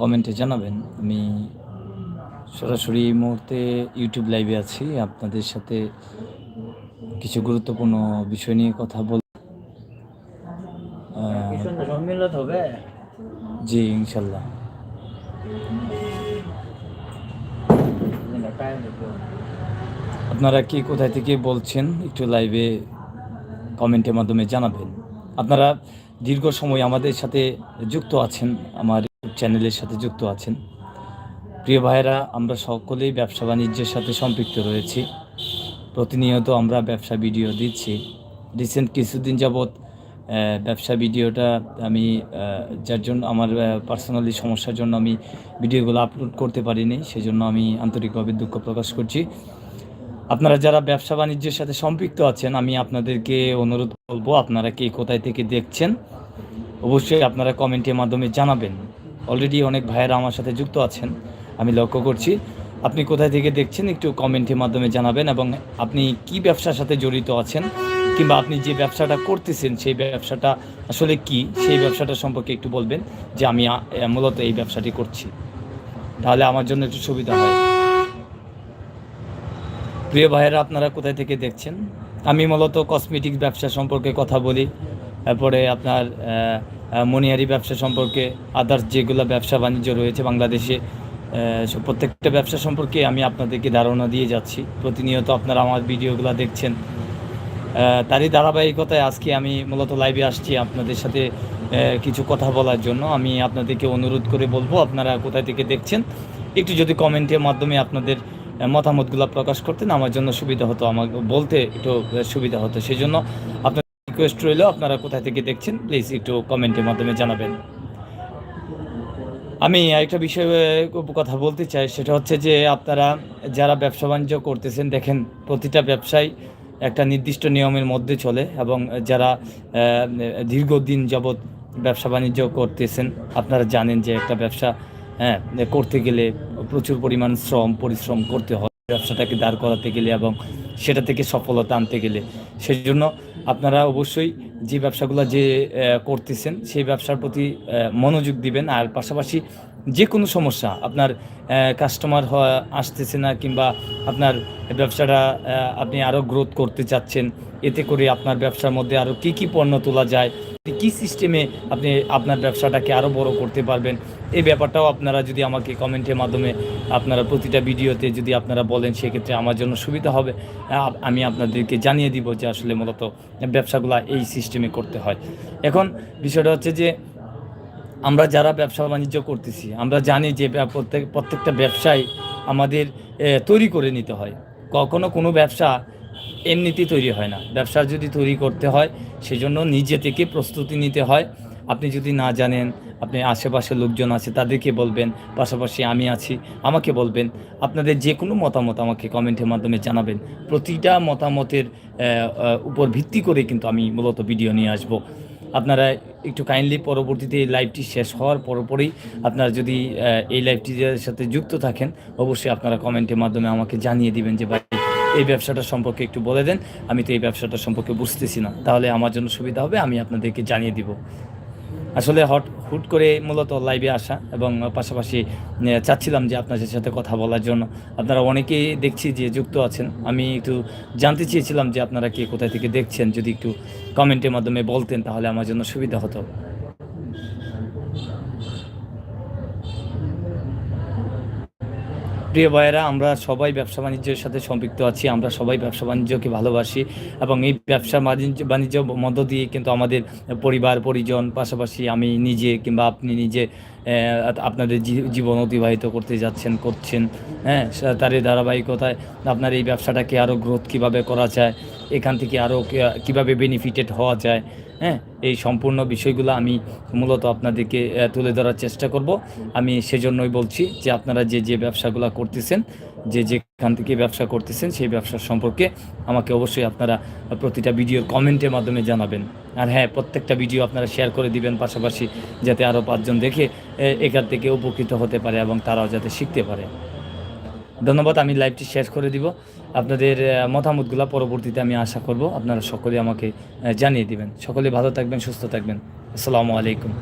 কমেন্টে জানাবেন। আমি সরাসরি এই মুহূর্তে ইউটিউব লাইভে আছি। আপনাদের সাথে কিছু গুরুত্বপূর্ণ বিষয় নিয়ে কথা বল জি ইনশাল্লাহ। আপনারা কি কোথায় থেকে বলছেন? একটু লাইভে কমেন্টের মাধ্যমে জানাবেন। আপনারা দীর্ঘ সময় আমাদের সাথে যুক্ত আছেন। আমার চ্যানেলের সাথে যুক্ত আছেন। প্রিয় ভাইয়েরা, আমরা সকলেই ব্যবসা বাণিজ্যের সাথে সম্পৃক্ত রয়েছি। প্রতিনিয়ত আমরা ব্যবসা ভিডিও দিচ্ছি। রিসেন্ট কিছুদিন যাবৎ ব্যবসা ভিডিওটা আমি যার জন্য আমার পার্সোনালি সমস্যার জন্য আমি ভিডিওগুলো আপলোড করতে পারিনি, সেজন্য আমি আন্তরিকভাবে দুঃখ প্রকাশ করছি। আপনারা যারা ব্যবসা বাণিজ্যের সাথে সম্পৃক্ত আছেন, আমি আপনাদেরকে অনুরোধ করব, আপনারা কে কোথায় থেকে দেখছেন, অবশ্যই আপনারা কমেন্টের মাধ্যমে জানাবেন। অলরেডি অনেক ভাইয়েরা আমার সাথে যুক্ত আছেন। আমি লক্ষ্য করছি, আপনি কোথায় থেকে দেখছেন একটু কমেন্টের মাধ্যমে জানাবেন এবং আপনি কি ব্যবসার সাথে জড়িত আছেন কিংবা আপনি যে ব্যবসাটা করতেছেন সেই ব্যবসাটা আসলে কি? সেই ব্যবসাটা সম্পর্কে একটু বলবেন যে আমি মূলত এই ব্যবসাটি করছি। তাহলে আমার জন্য একটু সুবিধা হয়। প্রিয় ভাইয়েরা, আপনারা কোথায় থেকে দেখছেন? আমি মূলত কসমেটিক্স ব্যবসা সম্পর্কে কথা বলি। তারপরে আপনার মনিহারি ব্যবসা সম্পর্কে আদার্স যেগুলো ব্যবসা বাণিজ্য রয়েছে বাংলাদেশে প্রত্যেকটা ব্যবসা সম্পর্কে আমি আপনাদেরকে ধারণা দিয়ে যাচ্ছি। প্রতিনিয়ত আপনারা আমার ভিডিওগুলো দেখছেন। তারই ধারাবাহিকতায় আজকে আমি মূলত লাইভে আসছি আপনাদের সাথে কিছু কথা বলার জন্য। আমি আপনাদেরকে অনুরোধ করে বলব, আপনারা কোথায় থেকে দেখছেন, একটু যদি কমেন্টের মাধ্যমে আপনাদের মতামতগুলো প্রকাশ করতেন, আমার জন্য সুবিধা হতো, আমাকে বলতে একটু সুবিধা হতো। সেই জন্য আপনার রিকোয়েস্ট রইল, আপনারা কোথায় থেকে দেখছেন প্লিজ একটু কমেন্টের মাধ্যমে জানাবেন। আমি একটা বিষয়ে কথা বলতে চাই, সেটা হচ্ছে যে আপনারা যারা ব্যবসা বাণিজ্য করতেছেন, দেখেন প্রতিটা ব্যবসায় একটা নির্দিষ্ট নিয়মের মধ্যে চলে এবং যারা দীর্ঘদিন যাবৎ ব্যবসা বাণিজ্য করতেছেন, আপনারা জানেন যে একটা ব্যবসা হ্যাঁ করতে গেলে প্রচুর পরিমাণ শ্রম, পরিশ্রম করতে হয়। ব্যবসাটাকে দাঁড় করাতে গেলে এবং সেটা থেকে সফলতা আনতে গেলে। সেই জন্য আপনারা অবশ্যই যে ব্যবসাগুলো যে করতেছেন, সেই ব্যবসার প্রতি মনোযোগ দিবেন। আর পাশাপাশি যে কোনো সমস্যা, আপনার কাস্টমার হওয়া, আসতেছে না কিংবা আপনার ব্যবসাটা আপনি আরও গ্রোথ করতে চাচ্ছেন এতে করে আপনার ব্যবসার মধ্যে আরও কী কী পণ্য তোলা যায়? কী সিস্টেমে আপনি আপনার ব্যবসাটাকে আরও বড় করতে পারবেন? এই ব্যাপারটাও আপনারা যদি আমাকে কমেন্টের মাধ্যমে আপনারা প্রতিটা ভিডিওতে যদি আপনারা বলেন, সেক্ষেত্রে আমার জন্য সুবিধা হবে। আমি আপনাদেরকে জানিয়ে দিব যে আসলে মূলত ব্যবসাগুলো এই সিস্টেমে করতে হয়। এখন বিষয়টা হচ্ছে যে, আমরা যারা ব্যবসা বাণিজ্য করতেছি, আমরা জানি যে প্রত্যেক, প্রত্যেকটা ব্যবসায় আমাদের তৈরি করে নিতে হয়। কখনো কোনো ব্যবসা এমনিতেই তৈরি হয় না। ব্যবসা যদি তৈরি করতে হয়, সেজন্য নিজে থেকে প্রস্তুতি নিতে হয়। আপনি যদি না জানেন, আপনি আশেপাশে লোকজন আছে, তাদেরকে বলবেন, পাশাপাশি আমি আছি, আমাকে বলবেন, আপনাদের যে কোনো মতামত আমাকে কমেন্টের মাধ্যমে জানাবেন। প্রতিটা মতামতের উপর ভিত্তি করে কিন্তু আমি মূলত ভিডিও নিয়ে আসব। আপনারা একটু কাইন্ডলি পরবর্তীতে এই লাইভটি শেষ হওয়ার পরপরই আপনারা যদি এই লাইভটির সাথে যুক্ত থাকেন, অবশ্যই আপনারা কমেন্টের মাধ্যমে আমাকে জানিয়ে দিবেন যে ভাই এই ব্যবসাটা সম্পর্কে একটু বলে দেন। আমি তো এই ব্যবসাটা সম্পর্কে বুঝতেছি না। তাহলে আমার জন্য সুবিধা হবে, আমি আপনাদেরকে জানিয়ে দিব। আসলে হট, হুট করে মূলত লাইভে আসা এবং পাশাপাশি চাচ্ছিলাম যে আপনাদের সাথে কথা বলার জন্য। আপনারা অনেকেই দেখছি যে যুক্ত আছেন। আমি একটু জানতে চেয়েছিলাম যে আপনারা কে কোথায় থেকে দেখছেন। যদি একটু কমেন্টের মাধ্যমে বলতেন, তাহলে আমার জন্য সুবিধা হতো। প্রিয় ভাইয়েরা, আমরা সবাই ব্যবসা বাণিজ্যের সাথে সম্পৃক্ত আছি, আমরা সবাই ব্যবসা বাণিজ্যকে ভালোবাসি এবং এই ব্যবসা বাণিজ্য বাণিজ্য মধ্য দিয়ে কিন্তু আমাদের পরিবার, পরিজন, পাশাপাশি আমি নিজে কিংবা আপনি নিজে আপনাদের জীবন অতিবাহিত করতে যাচ্ছেন, করছেন হ্যাঁ তার এই ধারাবাহিকতায় আপনার এই ব্যবসাটাকে আরও গ্রোথ কীভাবে করা যায়, এখান থেকে আরও কীভাবে বেনিফিটেড হওয়া যায় হ্যাঁ এই সম্পূর্ণ বিষয়গুলো আমি মূলত আপনাদেরকে তুলে ধরার চেষ্টা করব। আমি সেজন্যই বলছি যে আপনারা যে যে ব্যবসাগুলো করতেছেন, যে যে যেখান থেকে ব্যবসা করতেছেন, সেই ব্যবসার সম্পর্কে আমাকে অবশ্যই আপনারা প্রতিটা ভিডিওর কমেন্টের মাধ্যমে জানাবেন। আর হ্যাঁ প্রত্যেকটা ভিডিও আপনারা শেয়ার করে দিবেন পাশাপাশি যাতে আরও পাঁচজন দেখে এখান থেকে উপকৃত হতে পারে এবং তারাও যাতে শিখতে পারে। ধন্যবাদ, আমি লাইভটি শেয়ার করে দিব। আপনাদের মতামতগুলো পরবর্তীতে আমি আশা করব আপনারা সকলে আমাকে জানিয়ে দিবেন। সকলে ভালো থাকবেন, সুস্থ থাকবেন। আসসালামু আলাইকুম।